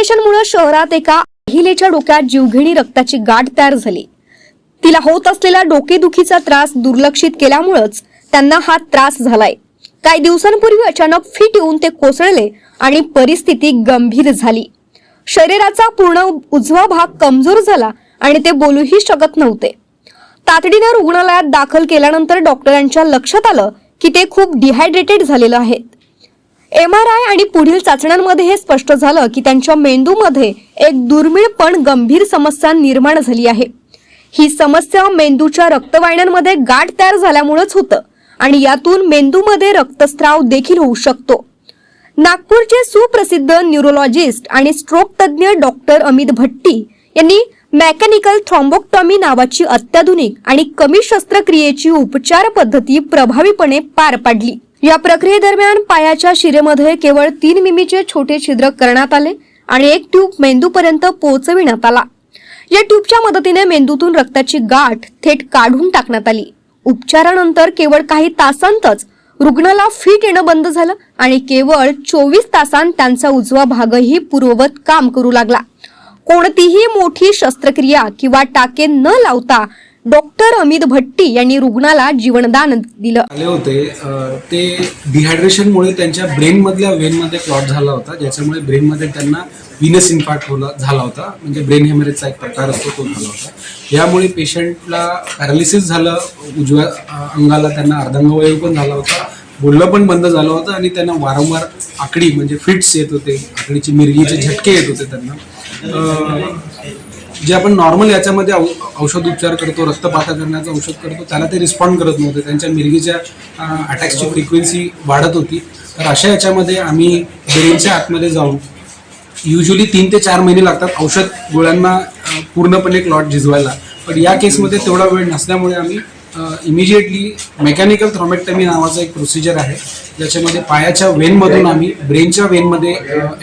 ऑपरेशनमुळे शहरात एका महिलेच्या डोक्यात जीवघेणी रक्ताची गाठ तयार झाली. तिला होत असलेला डोकेदुखीचा त्रास दुर्लक्षित केल्यामुळेच त्यांना हा त्रास झालाय. काही दिवसांपूर्वी अचानक फिट येऊन ते कोसळले आणि परिस्थिती गंभीर झाली. शरीराचा पूर्ण उजवा भाग कमजोर झाला आणि ते बोलूही शकत नव्हते. तातडीनं रुग्णालयात दाखल केल्यानंतर डॉक्टरांच्या लक्षात आलं की ते खूप डिहायड्रेटेड झालेलं आहेत. एम आर आय आणि पुढील चाचण्यांमध्ये हे स्पष्ट झालं की त्यांच्या मेंदूमध्ये एक दुर्मिळ पण गंभीर समस्या निर्माण झाली आहे. ही समस्या मेंदूच्या रक्तवाहिन्यांमध्ये गाठ तयार झाल्यामुळेच होतं आणि यातून मेंदूमध्ये रक्तस्राव देखील होऊ शकतो. नागपूरचे सुप्रसिद्ध न्यूरोलॉजिस्ट आणि स्ट्रोक तज्ज्ञ डॉक्टर अमित भट्टी यांनी मेकॅनिकल थ्रॉम्बोक्टॉमी नावाची अत्याधुनिक आणि कमी शस्त्रक्रियेची उपचार पद्धती प्रभावीपणे पार पाडली. या प्रक्रियेदरम्यान पायाच्या शिरेमध्ये केवळ तीन मिमीचे छोटे छिद्र करण्यात आले आणि एक ट्यूब मेंदूपर्यंत पोहोचविण्यात आला. या ट्यूबच्या मदतीने मेंदूतून रक्ताची गाठ थेट काढून टाकण्यात आली. उपचारानंतर केवळ काही तासांतच रुग्णाला फिट येणं बंद झालं आणि केवळ चोवीस तासांत त्यांचा उजवा भागही पूर्ववत काम करू लागला. कोणतीही मोठी शस्त्रक्रिया किंवा टाके न लावता डॉक्टर अमित भट्टी यांनी रुग्णाला जीवनदान दिलं. आले होते. अ, ते डिहायड्रेशनमुळे त्यांच्या ब्रेनमधल्या वेनमध्ये क्लॉट झाला होता ज्याच्यामुळे ब्रेनमध्ये त्यांना विनस इन्फार्ट होला झाला होता. म्हणजे ब्रेन हेमरेजचा एक प्रकार असतो तो झाला होता. यामुळे पेशंटला पॅरालिसिस झालं उजव्या अ, अंगाला त्यांना अर्धांगवायू पण झाला होता बोलणं पण बंद झालं होतं आणि त्यांना वारंवार आकडी म्हणजे फिट्स येत होते आकडीची मिरगीचे झटके येत होते त्यांना. जे आपण नॉर्मल याच्यामध्ये औ- औषध उपचार करतो रक्तपाता करण्याचं औषध करतो त्याला ते रिस्पॉन्ड करत नव्हते. त्यांच्या मिरगीच्या अटॅक्सची फ्रिक्वेन्सी वाढत होती. तर अशा याच्यामध्ये आम्ही ब्रेनच्या आतमध्ये जाऊन युजली तीन ते चार महिने लागतात औषध गोळ्यांना पूर्णपणे क्लॉट झिजवायला. पण या केसमध्ये तेवढा वेळ नसल्यामुळे आम्ही इमिजिएटली मेकॅनिकल थ्रोमेक्टमी नावाचा एक प्रोसिजर आहे. ज्याच्यामध्ये पायाच्या वेनमधून आम्ही ब्रेनच्या वेनमध्ये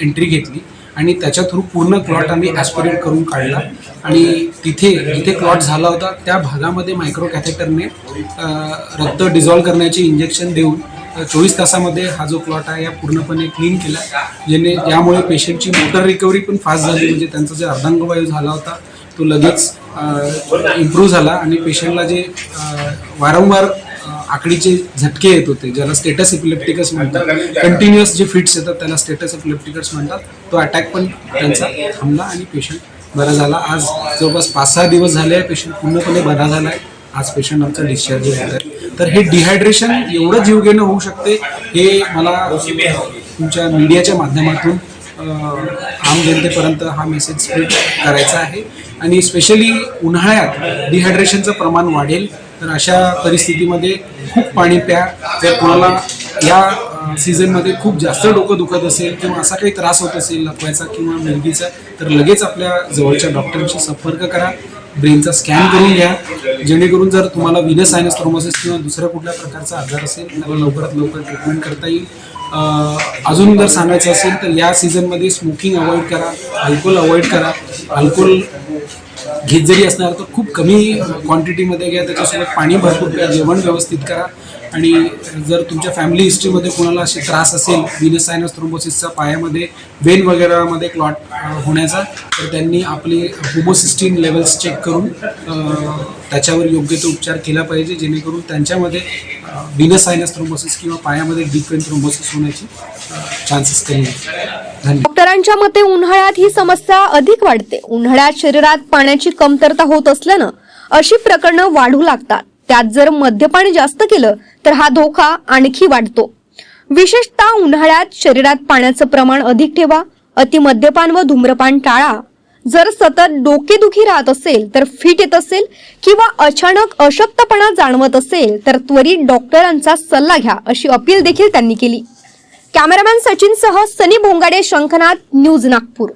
एंट्री घेतली. आणि त्याच्या थ्रू पूर्ण प्लॉट आम्ही ॲस्पिरेट करून काढला. आणि तिथे जिथे क्लॉट झाला होता. त्या भागामध्ये मायक्रो कॅथेटरने रक्त डिझॉल्व करण्याचे इंजेक्शन देऊन चोवीस तासामध्ये हा जो क्लॉट आहे या पूर्णपणे क्लीन केला. जेणे यामुळे पेशंटची मोटर रिकव्हरी पण फास्ट झाली. म्हणजे त्यांचा जे अर्धांगवायू झाला होता तो लगेच इम्प्रूव्ह झाला. आणि पेशंटला जे वारंवार आकडीचे झटके येत होते ज्याला स्टेटस इपिलेप्टिकस म्हणतात. कंटिन्युअस जे फिट्स येतात त्याला स्टेटस इपिलेप्टिकस म्हणतात. तो अटॅक पण त्यांचा थांबला आणि पेशंट बरा झाला. आज जवळपास पाच सहा दिवस झाले आहे पेशंट पूर्णपणे बरा झाला आहे. आज पेशंट आमचा डिस्चार्ज होत आहे. तर हे डिहायड्रेशन एवढं जीवघेणं होऊ शकते हे मला तुमच्या मीडियाच्या माध्यमातून आम जनतेपर्यंत हा मेसेज स्प्रेड करायचा आहे. आणि स्पेशली उन्हाळ्यात डिहायड्रेशनचं प्रमाण वाढेल. तर अशा परिस्थितीमध्ये खूप पाणी प्या. जर कोणाला या सीझनमध्ये खूप जास्त डोकं दुखत असेल किंवा असा काही त्रास होत असेल लपवायचा किंवा मुलगीचा तर लगेच आपल्या जवळच्या डॉक्टरांशी संपर्क करा. ब्रेनचा स्कॅन करून घ्या. जेणेकरून जर तुम्हाला विनस सायनस थ्रोमोसिस किंवा दुसऱ्या कुठल्या प्रकारचा आजार असेल त्याला लवकरात लवकर ट्रीटमेंट करता येईल. अजून जर सांगायचं असेल तर या सीझनमध्ये स्मोकिंग अवॉइड करा अल्कोहोल अवॉइड करा. अल्कोहोल घेत जरी असणार तर खूप कमी क्वांटिटीमध्ये घ्या त्याच्यासोबत पाणी भरपूर प्या जेवण व्यवस्थित करा. आणि जर तुमच्या फॅमिली हिस्ट्रीमध्ये कोणाला असे त्रास असेल विनस सायनस थ्रोम्बोसिसचा पायामध्ये वेन वगैरेमध्ये क्लॉट होण्याचा तर त्यांनी आपले होमोसिस्टीन लेवल्स चेक करून त्याच्यावर योग्य तो उपचार केला पाहिजे जेणेकरून त्यांच्यामध्ये विनस सायनस थ्रोम्बोसिस किंवा पायामध्ये डीप वेन थ्रोम्बोसिस होण्याची चान्सेस कमी डॉक्टरांच्या मते उन्हाळ्यात ही समस्या अधिक वाढते. उन्हाळ्यात शरीरात पाण्याची कमतरता होत असल्यानं अशी प्रकरणं वाढू लागतात. त्यात जर मद्यपान जास्त केलं तर हा धोका आणखी वाढतो. विशेषतः उन्हाळ्यात शरीरात पाण्याचं प्रमाण अधिक ठेवा अति मद्यपान व धूम्रपान टाळा. जर सतत डोकेदुखी राहत असेल तर फिट येत असेल किंवा अचानक अशक्तपणा जाणवत असेल तर त्वरित डॉक्टरांचा सल्ला घ्या अशी अपील देखील त्यांनी केली. कॅमेरामॅन सचिन सह सनी भोंगाडे शंखनाथ न्यूज नागपूर.